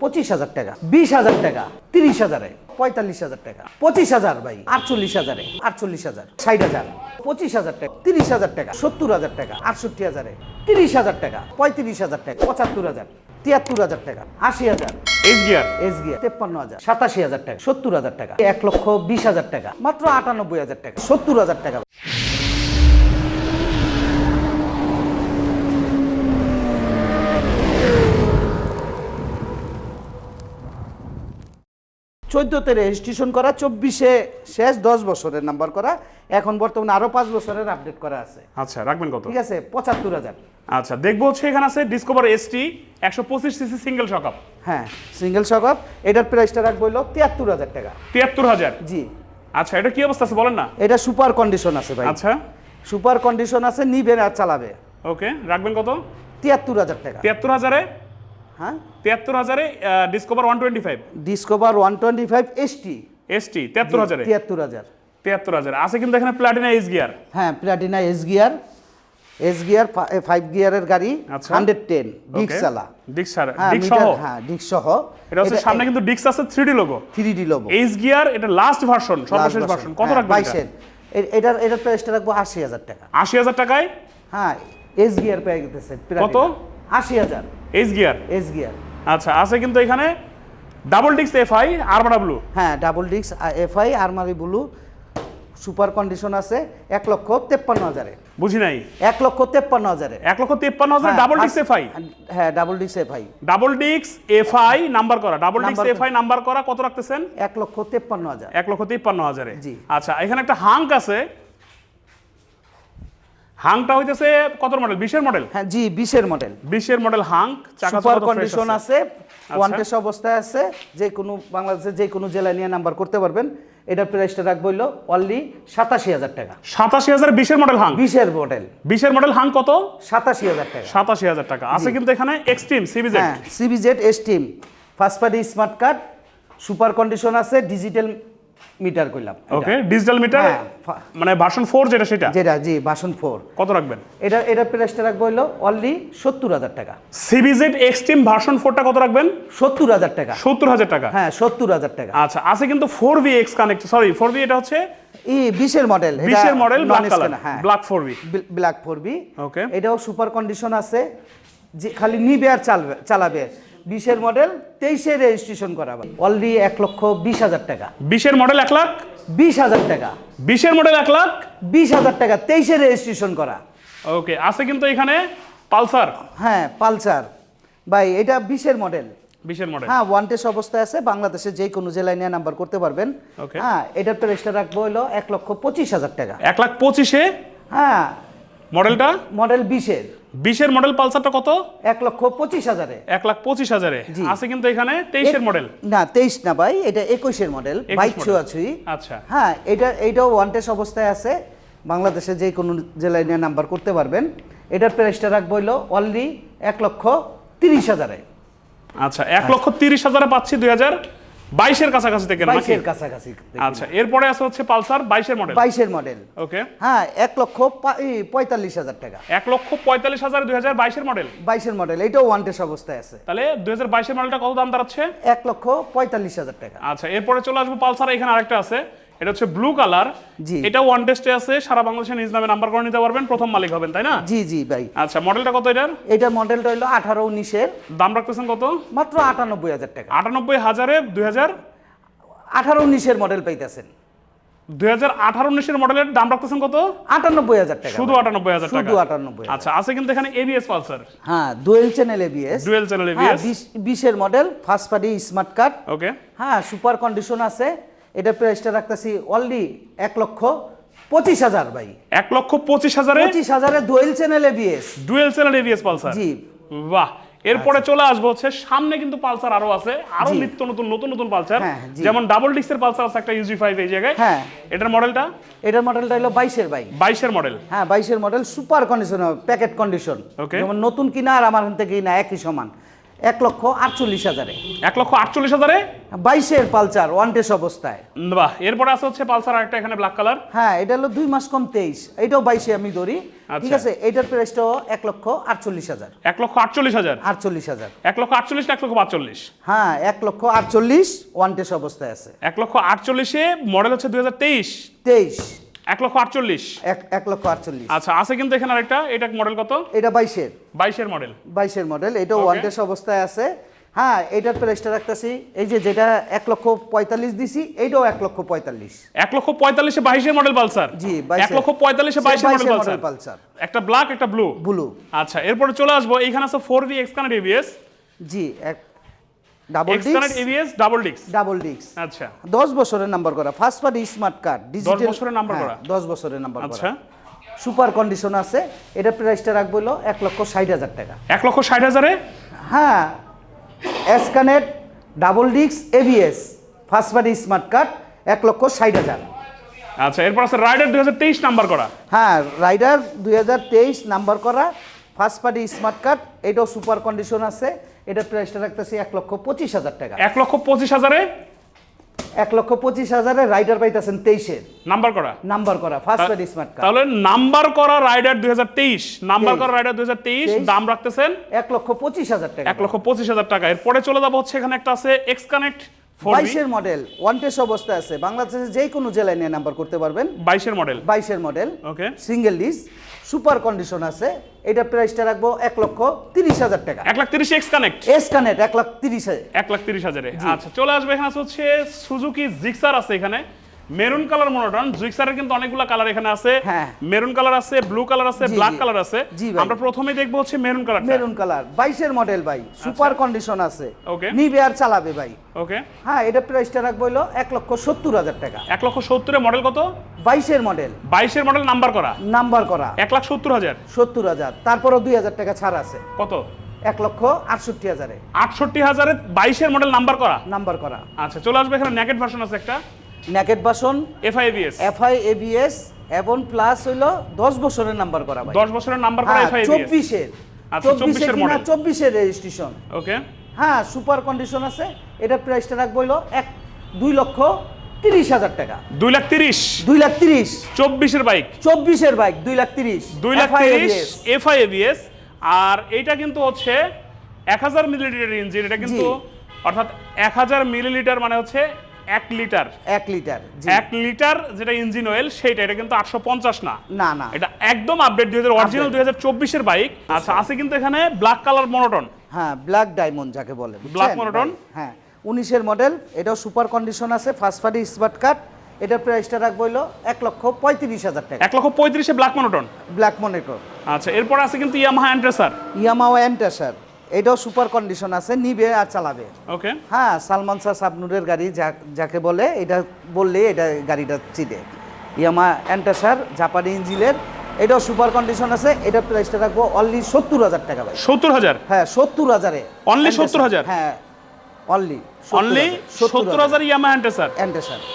পঁচিশ হাজার টাকা বিশ হাজার টাকা তিরিশ হাজারে পঁয়তাল্লিশ হাজার টাকা পঁচিশ হাজার ভাই আটচল্লিশ হাজারে আটচল্লিশ হাজার ষাট হাজার পঁচিশ হাজার টাকা তিরিশ হাজার টাকা সত্তর হাজার টাকা আটষট্টি হাজারে তিরিশ হাজার টাকা পঁয়ত্রিশ হাজার টাকা পঁচাত্তর হাজার তিয়াত্তর হাজার টাকা আশি হাজার এইচ গিয়ার এস গিয়া তেপ্পান্ন হাজার সাতাশি হাজার টাকা সত্তর হাজার টাকা এক লক্ষ বিশ হাজার টাকা মাত্র আটানব্বই হাজার টাকা সত্তর হাজার টাকা চোদ্দোতে রেজিস্ট্রেশন করা চব্বিশে শেষ দশ বছরের নাম্বার করা। এখন বর্তমানে আরও পাঁচ বছরের আপডেট করা আছে। আচ্ছা রাখবেন কত? ঠিক আছে পঁচাত্তর হাজার। আচ্ছা দেখব হচ্ছে এখানে আছে ডিসকভার এসটি একশো পঁচিশ সিসি সিঙ্গেল শকআপ হ্যাঁ সিঙ্গেল শকআপ এটার প্রাইসটা রাখব হলো তিয়াত্তর হাজার টাকা। তিয়াত্তর হাজার? জি। আচ্ছা এটা কি অবস্থা আছে বলেন না? এটা সুপার কন্ডিশন আছে ভাই। আচ্ছা। সুপার কন্ডিশন আছে নিবে আর চালাবে। ওকে রাখবেন কত? তিয়াত্তর হাজার টাকা। তিয়াত্তর হাজারে হ্যাঁ? তিয়াত্তর হাজারে Discover one twenty five Discover one twenty five ST ST তিয়াত্তর হাজারে। তিয়াত্তর হাজার। তিয়াত্তর হাজার। আছে কিন্তু এখানে প্লাটিনা এইচ গিয়ার হ্যাঁ Platina S gear S gear five গিয়ারের গাড়ি। হান্ড্রেড টেন ডিক চালা ডিক্স হ্যাঁ ডিক্স সহ। হ্যাঁ এটা হচ্ছে সামনে কিন্তু ডিক্স আছে three D logo three D logo H gear এটা লাস্ট ভার্সন সর্বশেষ ভার্সন কত? হ্যাঁ, বাইশের। এটার এটার প্রাইসটা রাখব আশি হাজার টাকা। আশি হাজার টাকায়? হ্যাঁ এস গিয়ার পেয়ে গেছে কত? আশি হাজার। এইচ গিয়ার এস গিয়ার আচ্ছা আছে কিন্তু এখানে ডাবল ডিক্স এফ আই আরমাডা ব্লু হ্যাঁ ডাবল ডিক্স FI Armada blue super condition আছে এক লক্ষ তেপ্পান্ন হাজারে। বুঝি নাই? এক লক্ষ তেপ্পান্ন হাজারে। এক লক্ষ তেপ্পান্ন হাজার ডাবল ডিক্স এফ আই হ্যাঁ ডাবল ডিক্স এফআই ডাবল ডিক্স এফ আই নাম্বার করা ডাবল ডিক্স Number এফ আই নাম্বার করা কত রাখতেছেন? এক লক্ষ তেপ্পান্ন হাজার। এক লক্ষ তেপ্পান্ন হাজারে। জি। আচ্ছা এখানে একটা হাঙ্ক আছে হাংটা হইতেছে কত মডেল বিশের মডেল হ্যাঁ জি বিশের মডেল বিশের মডেল হাং চাকা সুপার কন্ডিশন আছে। ওয়ান্টেস অবস্থায় আছে যে কোনো বাংলাদেশের যে কোনো জেলায় নিয়ে নাম্বার করতে পারবেন। এটার প্রাইসটা রাখব হইল অনলি সাতাশি হাজার টাকা। সাতাশি হাজার বিশের মডেল হাং? বিশের মডেল বিশের মডেল হাং কত? সাতাশি হাজার টাকা। সাতাশি হাজার টাকা। আছে কিন্তু এখানে এক্সট্রিম সিবিজেড হ্যাঁ CBZ S team first party smart card super condition আছে ডিজিটাল মিটার কইলাম ওকে ডিজিটাল মিটার মানে ভার্সন ফোর যেটা সেটা? যেটা জি বাসন ফোর কত রাখবেন? এটা এটার প্রাইসটা রাখব হইল অনলি সত্তর হাজার টাকা। সিবিজেড এক্সট্রিম ভার্সন ফোরটা কত রাখবেন? সত্তর হাজার টাকা। সত্তর হাজার টাকা? হ্যাঁ সত্তর হাজার টাকা। আচ্ছা আছে কিন্তু four V X connect sorry four V এটা হচ্ছে ই বিশের মডেল বিশের মডেল ব্ল্যাক কালার হ্যাঁ। Black four V black four B okay এটাও সুপার কন্ডিশন আছে যে খালি নিবে আর চালবে চালাবে। বিশের মডেল তেইশে রেজিস্ট্রেশন করাবে। অলরেডি এক লক্ষ বিশ হাজার টাকা। বিশের মডেল এক লাখ? বিশ হাজার টাকা। বিশের মডেল এক লাখ? বিশ হাজার টাকা তেইশে রেজিস্ট্রেশন করা। ওকে আছে কিন্তু এখানে পালসার। হ্যাঁ পালসার। ভাই এটা বিশের মডেল বিশের মডেল হ্যাঁ ওয়ান্টেস অবস্থায় আছে বাংলাদেশের যে কোনো জেলায় নিয়ে নাম্বার করতে পারবেন. হ্যাঁ এটার প্রাইসটা রাখব হলো এক লক্ষ পঁচিশ হাজার টাকা। এক লাখ পঁচিশে? হ্যাঁ মডেলটা? মডেল বিশের। বিশের মডেল পালসারটা কত? এক লক্ষ পঁচিশ হাজারে। এক লাখ পঁচিশ হাজারে। আছে কিন্তু এখানে তেইশের মডেল। না তেইশ না ভাই এটা একুশের মডেল 21 বাইক। ছোঁয়াছুঁই। আচ্ছা। হ্যাঁ এটা এইটাও ওয়ান্টেস অবস্থায় আছে। বাংলাদেশে যে কোনো জেলায় নিয়ে নাম্বার করতে পারবেন। এটার প্রাইসটা রাখব হইল অনলি এক লক্ষ তিরিশ হাজারে। আচ্ছা এক লক্ষ তিরিশ হাজারে পাচ্ছি দুই হাজার। বাইশের কাছাকাছি থেকে বাইশের কাছাকাছি আচ্ছা এরপরে আছে হচ্ছে পালসার বাইশের মডেল বাইশের মডেল ওকে হ্যাঁ এক লক্ষ পঁয়তাল্লিশ হাজার টাকা। এক লক্ষ পঁয়তাল্লিশ হাজার দুই হাজার বাইশের মডেল বাইশের মডেল এটাও ওয়ান্টেস অবস্থায় আছে। তাহলে দুই হাজার বাইশের মডেলটা কত দাম দাঁড়াচ্ছে? এক লক্ষ পঁয়তাল্লিশ হাজার টাকা। আচ্ছা এরপরে চলে আসব পালসার এখানে আরেকটা আছে। এটা হচ্ছে ব্লু কালার। এটা ওয়ান টেস্টে আছে সারা বাংলাদেশে নিজ নামে নাম্বার করে নিতে পারবেন প্রথম মালিক হবেন তাই না? জি জি ভাই। আচ্ছা মডেলটা কত এটার? এটা মডেলটা হইল আঠারো উনিশের। দাম রাখতেছেন কত? মাত্র আটানব্বই হাজার টাকা। আটানব্বই হাজারে দুই হাজার? আঠারো উনিশের মডেল পাইতেছেন। দুই হাজার আঠারো উনিশের মডেলের দাম রাখতেছেন কত? আটানব্বই হাজার টাকা শুধু আটানব্বই হাজার টাকা। শুধু আটানব্বই আচ্ছা আছে কিন্তু এখানে এবিএস পালসার হ্যাঁ dual channel ABS dual channel ABS বিশ- বিশের model first party smart card okay হ্যাঁ সুপার কন্ডিশন আছে। এটা প্রাইসটা রাখতেছি অনলি এক লক্ষ পঁচিশ হাজার ভাই। এক লক্ষ পঁচিশ হাজারে? পঁচিশ হাজারে dual channel ABS dual channel ABS Pulsar? জি। বাহ এরপরে চলে আসব হচ্ছে সামনে কিন্তু পালসার আরও আছে আরও নিত্য নতুন নতুন নতুন পালসার। হ্যাঁ, যেমন ডাবল ডিস্কের পালসার আছে একটা ইউজি ফাইভ এই জায়গায়। হ্যাঁ। এটার মডেলটা এটার মডেলটা হলো বাইশের ভাই। বাইশের মডেল হ্যাঁ বাইশের model super condition packet condition. যেমন নতুন কিনা আর আমার হাতে কিনা একই সমান। এক লক্ষ আটচল্লিশ হাজারে। এক লক্ষ আটচল্লিশ হাজারে? বাইশের পালচার ওয়ান্টেস অবস্থায়। বাহ এরপরে আছে হচ্ছে পালসার আরেকটা এখানে ব্ল্যাক কালার হ্যাঁ এটা হলো দুই মাস কম তেইশ। এটাও বাইশে আমি ধরি। ঠিক আচ্ছা। আছে এটার প্রাইসটাও এক লক্ষ আটচল্লিশ হাজার। এক লক্ষ আটচল্লিশ হাজার? আটচল্লিশ হাজার। এক লক্ষ আটচল্লিশ এক লক্ষ পাঁচচল্লিশ হ্যাঁ এক লক্ষ আটচল্লিশ ওয়ান্টেস অবস্থায় আছে। এক লক্ষ আটচল্লিশে মডেল হচ্ছে দুই হাজার তেইশ। তেইশ। এক লক্ষ আটচল্লিশ। এক লক্ষ আটচল্লিশ। আচ্ছা আছে কিন্তু এখানে আরেকটা। এটা মডেল কত? এটা বাইশের। বাইশের মডেল বাইশের মডেল Okay. ওয়ান্টেস অবস্থায় আছে। হ্যাঁ এটার প্রাইসটা রাখতেছি। এই যে যেটা এক লক্ষ পঁয়তাল্লিশ দিছি এইটাও এক লক্ষ পঁয়তাল্লিশ। এক লক্ষ পঁয়তাল্লিশে বাইশের মডেল পালসার? জি, এক লক্ষ পঁয়তাল্লিশে বাইশের মডেল পালসার? একটা ব্ল্যাক একটা ব্লু ব্লু আচ্ছা এরপরে চলে আসব। এইখানে আছে ফোর ভি এক্স এবিএস জি এক ডাবল এবিএস ডাবল ডিক্স ডাবল ডিস্ক আচ্ছা। দশ বছরের নাম্বার করা। First party smart card digital বছরের number করা? দশ বছরের নাম্বার আচ্ছা। করা সুপার কন্ডিশন আছে। এটা প্রাইসটা রাখব হলো এক লক্ষ ষাট হাজার টাকা। এক লক্ষ ষাট হাজারে? হ্যাঁ। S connect double disc ABS first party smart card এক লক্ষ ষাট হাজার। আচ্ছা এরপর আছে রাইডার দুই হাজার তেইশ নাম্বার করা। হ্যাঁ রাইডার দুই হাজার তেইশ নাম্বার করা। ফার্স্ট পার্টি স্মার্ট কার্ড এটাও সুপার কন্ডিশন আছে। এটার প্রাইসটা রাখতেছি এক লক্ষ পঁচিশ হাজার টাকা। এক লক্ষ পঁচিশ হাজারে? এক লক্ষ পঁচিশ হাজারে রাইডার পাইতেছেন তেইশের নাম্বার করা? নাম্বার করা ফার্স্ট স্মার্ট কার্ড তাহলে নাম্বার করা রাইডার দুই হাজার তেইশ নাম্বার করা রাইডার দুই হাজার তেইশ দাম রাখতেছেন এক লক্ষ পঁচিশ হাজার টাকা। এক লক্ষ পঁচিশ হাজার টাকা। এরপরে চলে যাব হচ্ছে এখানে একটা আছে এক্স কানেক্ট বাইশের মডেল ওয়ান্টেস অবস্থা আছে। বাংলাদেশে যে কোনো জেলায় নিয়ে নাম্বার করতে পারবেন। বাইশের মডেল বাইশের model okay single disc super condition আছে। এটা প্রাইসটা রাখব এক লক্ষ তিরিশ হাজার টাকা। এক লাখ তিরিশ এক্স কানেক্ট এক্স কানেক্ট এক লাখ তিরিশ হাজার। এক লাখ তিরিশ হাজারে। আচ্ছা চলে আসবে এখানে হচ্ছে সুজুকি জিক্সার আছে এখানে। মেরুন কালার মনোটন জিক্সারের কিন্তু অনেকগুলো কালার এখানে আছে। হ্যাঁ। মেরুন কালার আছে ব্লু কালার আছে ব্ল্যাক কালার আছে। আমরা প্রথমে দেখব হচ্ছে মেরুন কালার মেরুন কালার বাইশের মডেল ভাই। সুপার কন্ডিশন আছে. নিবে আর চালাবে ভাই। ওকে হ্যাঁ এটা প্রাইসটা রাখব হলো এক লক্ষ সত্তর হাজার টাকা। এক লক্ষ সত্তরের মডেল কত? বাইশের মডেল বাইশের মডেল নাম্বার করা। নাম্বার করা। এক লাখ সত্তর হাজার। সত্তর হাজার। তারপরও দুই হাজার টাকা ছাড় আছে। কত? এক লক্ষ আটষট্টি হাজারে। আটষট্টি হাজারে বাইশের মডেল নাম্বার করা। নাম্বার করা। আচ্ছা চলে আসবে এখানে নেকেট ভার্সন আছে একটা। ন্যাকেট বাসন এফআইবিএস এফআই এবিএস এবং প্লাস হইল দশ বছরের নাম্বার করা ভাই। দশ বছরের নাম্বার করা এফআইবিএস চব্বিশের। আচ্ছা, 24 এর। চব্বিশের রেজিস্ট্রেশন ওকে হ্যাঁ সুপার কন্ডিশন আছে। এটা প্রাইসটা রাখব হইল এক দুই লক্ষ তিরিশ হাজার টাকা। দুই লাখ তিরিশ। দুই লাখ তিরিশ। চব্বিশের বাইক চব্বিশের বাইক দুই লাখ তিরিশ। দুই লাখ তিরিশ এফআইএবিএস আর এইটা কিন্তু হচ্ছে এক হাজার মিলিলিটার ইঞ্জিন এটা কিন্তু অর্থাৎ এক হাজার মিলিলিটার মানে হচ্ছে এক লিটার। এক লিটার। এক লিটার যেটা ইঞ্জিন অয়েল সেইটা এটা কিন্তু আটশো পঞ্চাশ না। না না। এটা একদম আপডেট দুই হাজার অরিজিনাল দুই হাজার চব্বিশের বাইক আচ্ছা আছে কিন্তু এখানে ব্ল্যাক কালার মনোটন হ্যাঁ ব্ল্যাক ডায়মন্ড যাকে বলে monotone? ভাই? হ্যাঁ। উনিশের মডেল এটাও সুপার কন্ডিশন আছে ফার্স্ট পার্টি স্মার্ট কার্ড এটার প্রাইসটা রাখব হইল এক লক্ষ পঁয়ত্রিশ হাজার টাকা। এক লক্ষ পঁয়ত্রিশে ব্ল্যাক মনোটন ব্ল্যাক মনিটর আচ্ছা এরপর আছে কিন্তু ইয়ামাহা অ্যান্ট্রেসার ইয়ামাও অ্যান্টাসার এটাও সুপার কন্ডিশন আছে নিবে আর চালাবে। ওকে হ্যাঁ সালমান শাহ সাবনুরের গাড়ি যাকে বলে এটা বললে এটা গাড়িটা চিনে ইয়ামা অ্যান্টাসার জাপানি ইঞ্জিনের এটাও সুপার কন্ডিশন আছে এটার প্রাইসটা রাখব অনলি সত্তর হাজার টাকা ভাই। সত্তর হাজার? হ্যাঁ সত্তর হাজারে। অনলি সত্তর হাজার? হ্যাঁ অনলি অনলি সত্তর হাজার ইয়ামা অ্যান্ট্রেসার অ্যান্টাসার।